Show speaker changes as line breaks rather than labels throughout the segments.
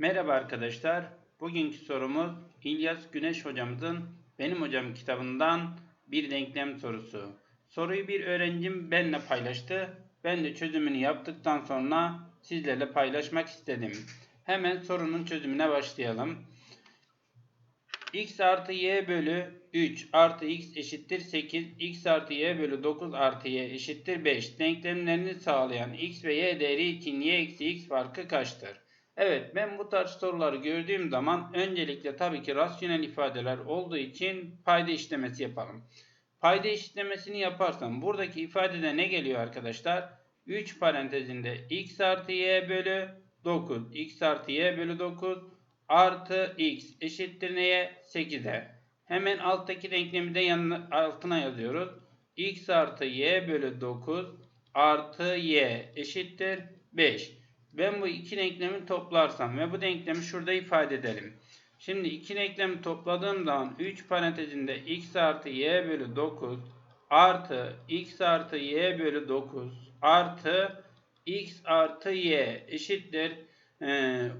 Merhaba arkadaşlar. Bugünkü sorumuz İlyas Güneş hocamızın Benim Hocam kitabından bir denklem sorusu. Soruyu bir öğrencim benimle paylaştı. Ben de çözümünü yaptıktan sonra sizlerle paylaşmak istedim. Hemen sorunun çözümüne başlayalım. x artı y bölü 3 artı x eşittir 8. x artı y bölü 9 artı y eşittir 5. Denklemlerini sağlayan x ve y değeri için y eksi x farkı kaçtır? Evet ben bu tarz soruları gördüğüm zaman öncelikle tabii ki rasyonel ifadeler olduğu için payda işlemesi yapalım. Payda işlemesini yaparsam buradaki ifadede ne geliyor arkadaşlar? 3 parantezinde x artı y bölü 9 x artı y bölü 9 artı x eşittir neye? 8'e. Hemen alttaki denklemi de yanına, altına yazıyoruz. x artı y bölü 9 artı y eşittir 5. Ben bu iki denklemi toplarsam ve bu denklemi şurada ifade edelim. Şimdi iki denklemi topladığım zaman 3 parantezinde x artı y bölü 9 artı x artı y bölü 9 artı x artı y eşittir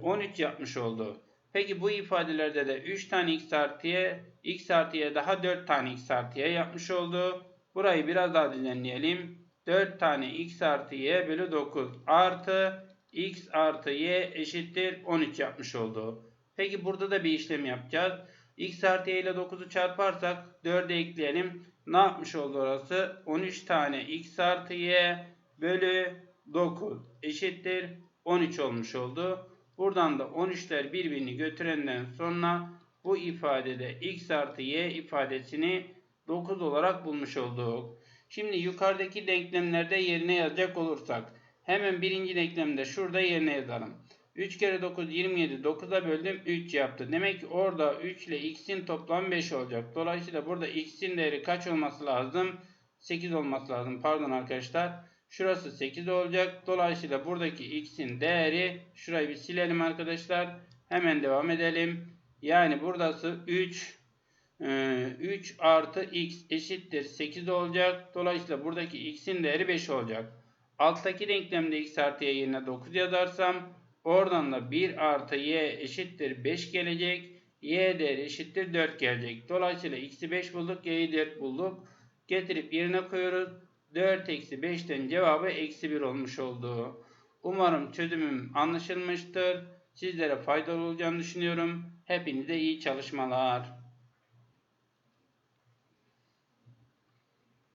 13 yapmış oldu. Peki bu ifadelerde de 3 tane x artı y, x artı y daha 4 tane x artı y yapmış oldu. Burayı biraz daha düzenleyelim. 4 tane x artı y bölü 9 artı x artı y eşittir 13 yapmış oldu. Peki burada da bir işlem yapacağız. x artı y ile 9'u çarparsak 4'e ekleyelim. Ne yapmış oldu orası? 13 tane x artı y bölü 9 eşittir 13 olmuş oldu. Buradan da 13'ler birbirini götürenden sonra bu ifadede x artı y ifadesini 9 olarak bulmuş olduk. Şimdi yukarıdaki denklemlerde yerine yazacak olursak hemen birinci denklemde şurada yerine yazalım. 3 kere 9 27 9'a böldüm 3 yaptı. Demek ki orada 3 ile x'in toplamı 5 olacak. Dolayısıyla burada x'in değeri kaç olması lazım? 8 olması lazım. Pardon arkadaşlar. Şurası 8 olacak. Dolayısıyla buradaki x'in değeri şurayı bir silelim arkadaşlar. Hemen devam edelim. Yani buradası 3 3 artı x eşittir 8 olacak. Dolayısıyla buradaki x'in değeri 5 olacak. Alttaki denklemde x artı y yerine 9 yazarsam oradan da 1 artı y eşittir 5 gelecek. y değeri eşittir 4 gelecek. Dolayısıyla x'i 5 bulduk y'yi 4 bulduk. Getirip yerine koyuyoruz. 4 eksi 5'ten cevabı eksi 1 olmuş oldu. Umarım çözümüm anlaşılmıştır. Sizlere faydalı olacağını düşünüyorum. Hepinize iyi çalışmalar.